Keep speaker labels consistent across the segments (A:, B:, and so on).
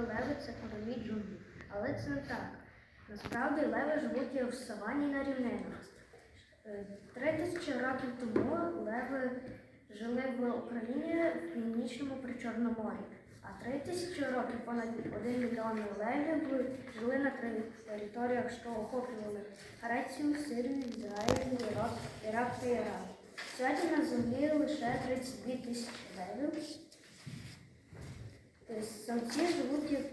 A: леви це королі джунглі. Але це не так. Насправді леви живуть в савані на рівнинах. Е, Три тисячі років тому леви жили в Україні в північному Причорномор'ї. А три тисячі років понад один мільйон левів жили на територіях, що охоплювали Грецію, Сирію, Ізраїль, Ірак, Ірак та Іран. Сьогодні на землі лише 32 тисячі левів. Е, Самці живуть, е,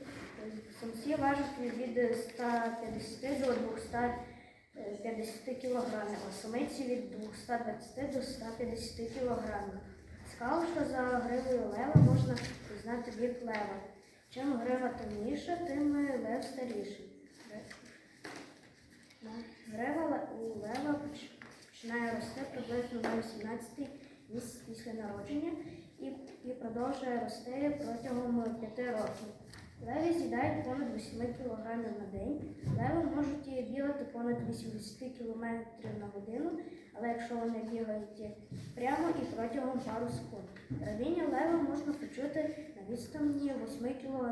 A: самці важать від 150 до 250 кілограмів, а самиці від 220 до 150 кілограмів. Сказали, що за гривою лева можна пізнати вік лева. Чим грива темніша, тим лев старіший. Грива у лева починає рости приблизно на 18 місяць після народження і, і продовжує рости протягом 5 років. Леві з'їдають понад 8 кг на день. Леви можуть бігати понад 80 км на годину, але якщо вони бігають прямо і протягом пару секунд. Ревіння лева можна почути на відстані 8 км.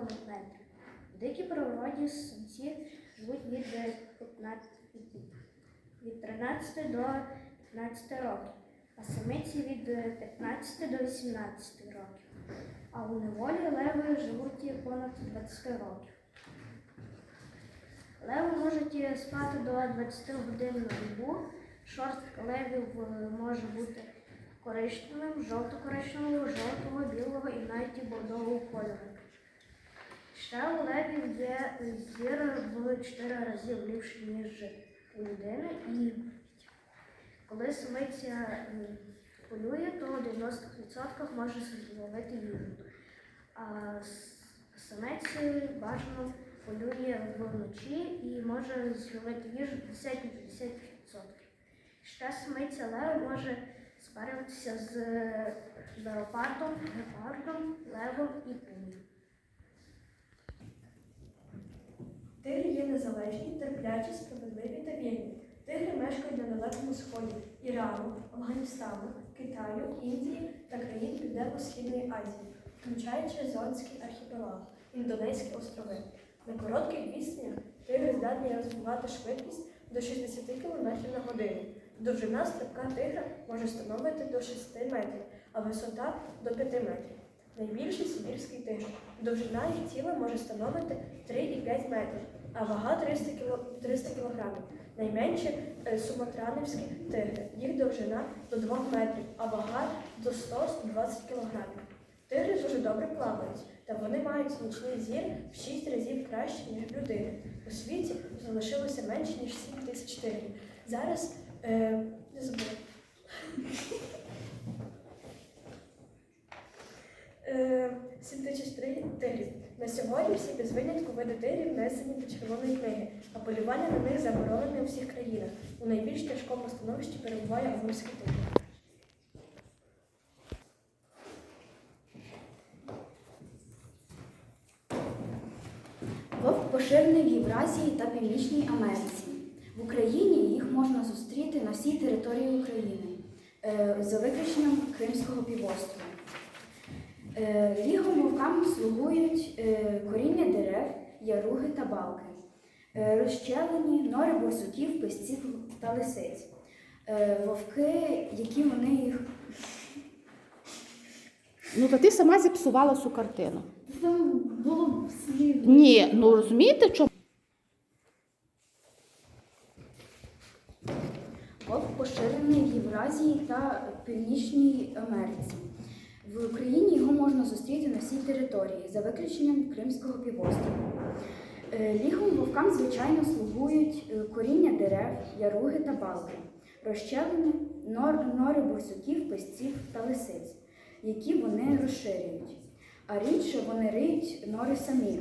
A: В дикій природі самці живуть від 13 до 15 років, а самиці від 15 до 18 років. А у неволі леви живуть понад 20 років. Леви можуть спати до 20 годин на добу. Шорстка левів е, може бути коричневим, жовто-коричневого, жовтого, білого і навіть бордового кольору. Ще у левів є зір в 4 рази ліпший, ніж у людини. І коли самиця е, полює, то в 90% може зловити їжу. А самець е, бажано полює вночі і може зловити їжу 50 на 50%. Ще самиця лева може спаритися з леопардом, гепардом, левом і пумою.
B: Тигри є незалежні, терплячі, справедливі та вільні. Тигри мешкають на Далекому Сході, Ірану, Афганістану, Китаю, Індії та країн Південно-Східної Азії, включаючи Зонський архіпелаг, Індонезькі острови. На коротких відстанях тигри здатні розвивати швидкість до 60 км на годину. Довжина стрибка тигра може становити до 6 метрів, а висота до 5 метрів. Найбільший сибірський тигр. Довжина їх тіла може становити 3,5 метрів, а вага 300 кіло- 300 кілограмів. Найменші е, суматранівські тигри. Їх довжина до 2 метрів, а вага до 100-120 кілограмів. Тигри дуже добре плавають, та вони мають нічний зір в 6 разів краще, ніж людини. У світі залишилося менше, ніж 7 тисяч тигрів. Зараз. Е, 7 тисяч три- тигрів. На сьогодні всі без винятку види тигрів внесені до червоної книги, а полювання на них заборонене у всіх країнах. У найбільш тяжкому становищі перебуває амурський тигр.
C: Вовк поширений в Євразії та Північній Америці. В Україні їх можна зустріти на всій території України, е, за виключенням Кримського півострова. Е, Лігом вовкам слугують е, яруги та балки, е, розчелені, нори борсуків, песців та лисиць. Е, Вовки, які вони їх
D: Ну, то ти сама зіпсувала цю картину.
C: там було слів.
D: Ні, ну розумієте, чому?
C: Вовк поширений в Євразії та Північній Америці. В Україні його можна зустріти території, за виключенням Кримського півострова. Е, Лігом вовкам, звичайно, слугують е, коріння дерев, яруги та балки, розщелини, нор, нори борсуків, песців та лисиць, які вони розширюють. А рідше вони риють нори самі.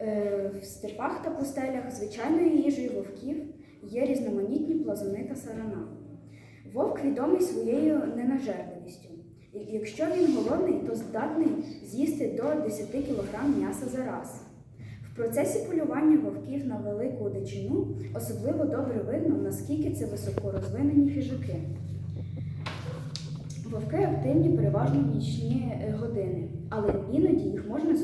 C: Е, В степах та пустелях звичайною їжею вовків є різноманітні плазуни та сарана. Вовк відомий своєю ненажерливістю. Якщо він голодний, то здатний з'їсти до 10 кг м'яса за раз. В процесі полювання вовків на велику дичину особливо добре видно, наскільки це високорозвинені хижаки. Вовки активні переважно в нічні е, години, але іноді їх можна зустріти